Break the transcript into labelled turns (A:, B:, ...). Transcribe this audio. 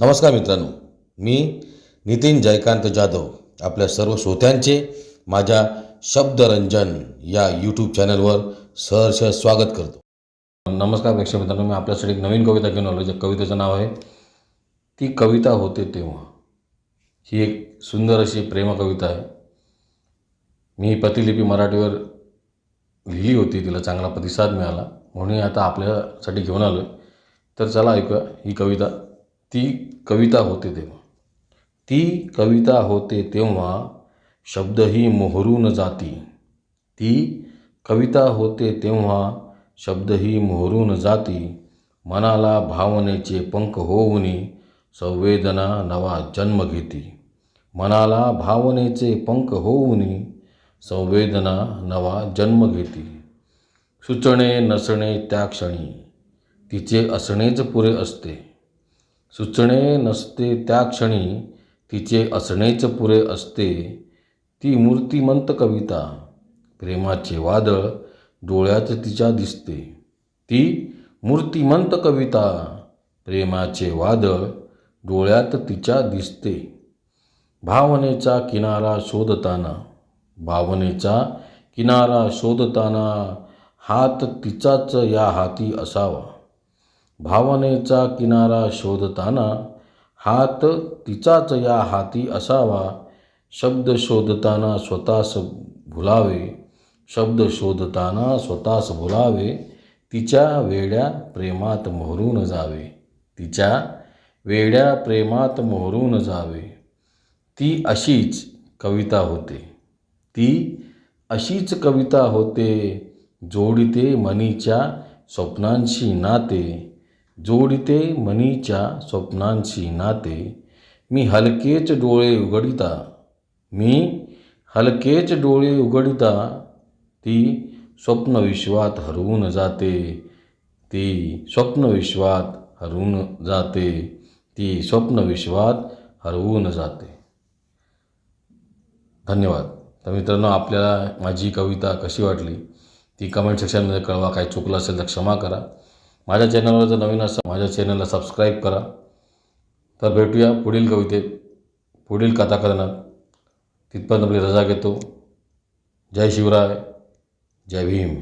A: नमस्कार मित्रांनो. मी नितीन जयकांत जाधव आपल्या सर्व श्रोत्यांचे माझ्या शब्दरंजन या यूट्यूब चॅनलवर सहर्ष स्वागत करतो. नमस्कार प्रेक्षक मित्रांनो मी आपल्यासाठी एक नवीन कविता घेऊन आलो ज्या कवितेचं नाव आहे ती कविता होते तेव्हा. ही एक सुंदर अशी प्रेमकविता आहे. मी ही प्रतिलिपी मराठीवर लिहिली होती तिला चांगला प्रतिसाद मिळाला. म्हणून आता आपल्यासाठी घेऊन आलो आहे तर चला ऐकूया ही कविता. ती कविता होते तेव्हा. ती कविता होते तेव्हा शब्दही मोहरून जाती. ती कविता होते तेव्हा शब्दही मोहरून जाती. मनाला भावनेचे पंख होऊनी संवेदना नवा जन्म घेती. मनाला भावनेचे पंख होऊनी संवेदना नवा जन्म घेती. सुचणे नसणे त्या क्षणी तिचे असणेच पुरे असते. सुचणे नसते त्या क्षणी तिचे असणेच पुरे असते. ती मूर्तिमंत कविता प्रेमाचे वादळ डोळ्यात तिच्या दिसते. ती मूर्तिमंत कविता प्रेमाचे वादळ डोळ्यात तिच्या दिसते. भावनेचा किनारा शोधताना भावनेचा किनारा शोधताना हात तिचाच या हाती असावा. भावनेचा किनारा शोधताना हात तिचाच या हाती असावा. शब्द शोधताना स्वतःस भुलावे शब्द शोधताना स्वतःस भुलावे तिच्या वेड्या प्रेमात मोहरून जावे. तिच्या वेड्या प्रेमात मोहरून जावे. ती अशीच कविता होते. ती अशीच कविता होते जोडिते मनीच्या स्वप्नांशी नाते. जोडिते मनीच्या स्वप्नांशी नाते. मी हलकेच डोळे उघडिता मी हलकेच डोळे उघडता ती स्वप्नविश्वात हरवून जाते. ती स्वप्नविश्वात हरवून जाते. ती स्वप्नविश्वात हरवून जाते. धन्यवाद. तर मित्रांनो आपल्याला माझी कविता कशी वाटली ती कमेंट सेक्शनमध्ये कळवा. काही चुकलं असेल तर क्षमा करा. माझ्या चॅनलवर जर नवीन असं माझ्या चॅनलला सबस्क्राईब करा. तर भेटूया पुढील कवितेत पुढील कथाकथनात. तिथपर्यंत आपली रजा घेतो जय शिवराय जय भीम